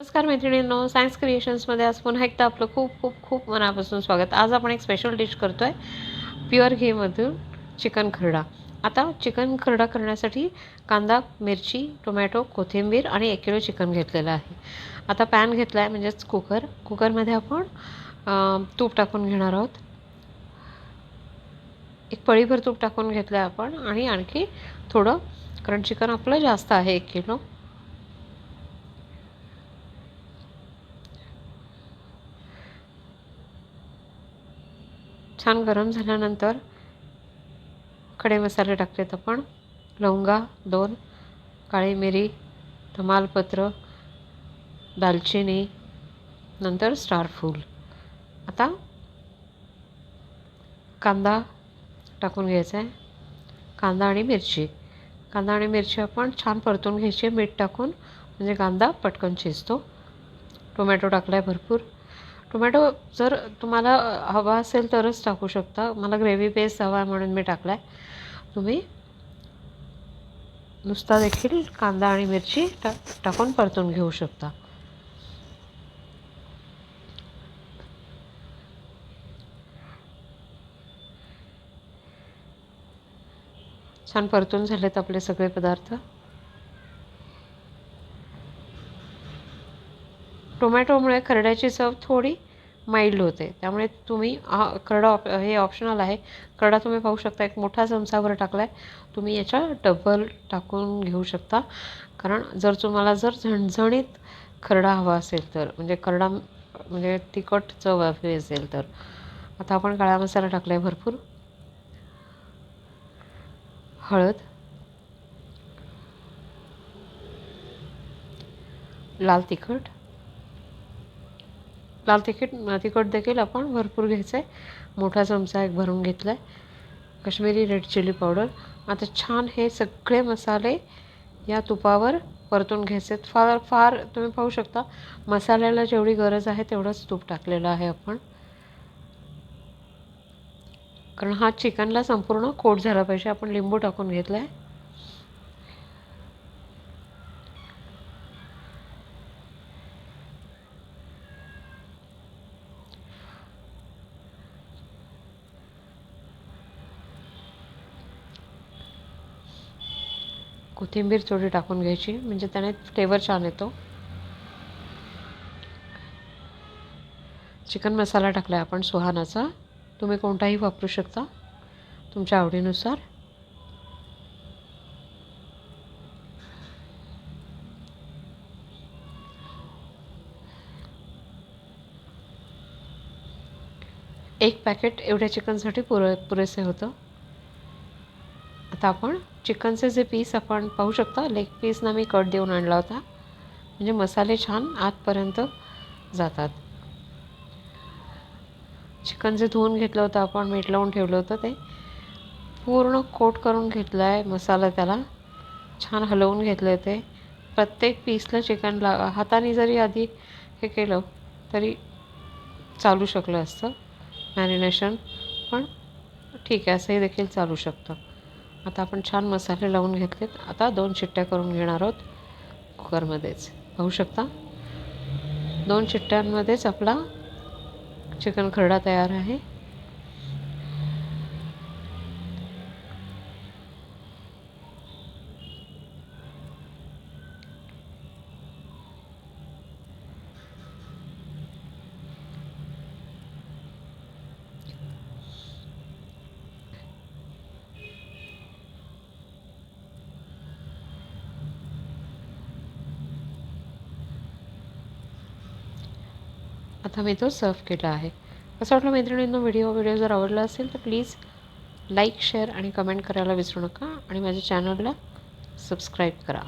नमस्कार मैत्रिणींनो सायन्स क्रिएशन्समध्ये आज पुन्हा एकदा आपलं खूप खूप खूप मनापासून स्वागत. आज आपण एक स्पेशल डिश करतो आहे प्युअर घीमधून चिकन खरडा. आता चिकन खरडा करण्यासाठी कांदा मिरची टोमॅटो कोथिंबीर आणि एक किलो चिकन घेतलेलं आहे. आता पॅन घेतला आहे म्हणजेच कुकर कुकरमध्ये आपण तूप टाकून घेणार आहोत. एक पळीभर तूप टाकून घेतलं आहे आपण आणि आणखी थोडं कारण चिकन आपलं जास्त आहे एक किलो. छान गरम झाल्यानंतर. खडे मसाले टाकलेत आपण लवंगा दोन. काळी मिरी तमालपत्र दालचिनी नंतर स्टार फूल. आता कांदा टाकून घ्यायचा आहे. कांदा आणि मिरची. कांदा आणि मिरची आपण छान परतून घ्यायची मीठ टाकून. म्हणजे कांदा पटकन शिजतो. टोमॅटो टाकला आहे भरपूर. टोमॅटो जर तुम्हाला हवा असेल तरच टाकू शकता. मला ग्रेव्ही पेस्ट हवा आहे म्हणून मी टाकला आहे तुम्ही नुसता देखील कांदा आणि मिरची टा टाकून परतून घेऊ शकता. छान परतून झालेत आपले सगळे पदार्थ. टोमॅटोमुळे खरड्याची चव थोडी माइल्ड होते. त्यामुळे तुम्ही हा खरडा ऑप हे ऑप्शनल आहे. खरडा तुम्ही पाहू शकता एक मोठा चमचाभर टाकला आहे तुम्ही याच्या डबल टाकून घेऊ शकता. कारण जर तुम्हाला जर झणझणीत खरडा हवा असेल तर म्हणजे खरडा म्हणजे तिखट चव हवी असेल तर. आता आपण काळा मसाला टाकला आहे भरपूर. हळद. लाल तिखट. लाल तिखट तिखट देखील आपण भरपूर घ्यायचं आहे मोठा चमचा एक भरून घेतला आहे काश्मीरी रेड चिली पावडर आता छान हे सगळे मसाले या तुपावर परतून घ्यायचे आहेत फार फार तुम्ही पाहू शकता मसाल्याला जेवढी गरज आहे तेवढंच तूप टाकलेलं आहे आपण. कारण हा चिकनला संपूर्ण कोट झाला पाहिजे. आपण लिंबू टाकून घेतला आहे कोथिंबीर थोडी टाकून घ्यायची म्हणजे त्याने फ्लेवर छान येतो. चिकन मसाला टाकला आहे आपण सुहानाचा. तुम्ही कोणताही वापरू शकता तुमच्या आवडीनुसार. एक पॅकेट एवढ्या चिकनसाठी पुरे पुरेसे होतं. आता आपण चिकनचे जे पीस आपण पाहू शकता लेग पीसना मी कट देऊन आणला होता. म्हणजे मसाले छान आतपर्यंत जातात. चिकन जे धुवून घेतलं होतं आपण मीठ लावून ठेवलं होतं ते. पूर्ण कोट करून घेतलं आहे मसाला त्याला. छान हलवून घेतले ते. प्रत्येक पीसला चिकन ला हाताने जरी आधी हे केलं तरी चालू शकलं असतं. मॅरिनेशन पण ठीक आहे असंही देखील चालू शकतं. आता आपण छान मसाले लावून घेतलेत. आता दोन शिट्ट्या करून घेणार आहोत कुकरमध्येच. पाहू शकता? दोन शिट्ट्यांमध्येच आपला चिकन खरडा तयार आहे. आता मी तो सर्व केला आहे. असं वाटलं मैत्रिणींनो व्हिडिओ व्हिडिओ जर आवडला असेल तर प्लीज लाईक शेअर आणि कमेंट करायला विसरू नका आणि माझ्या चॅनलला सबस्क्राईब करा.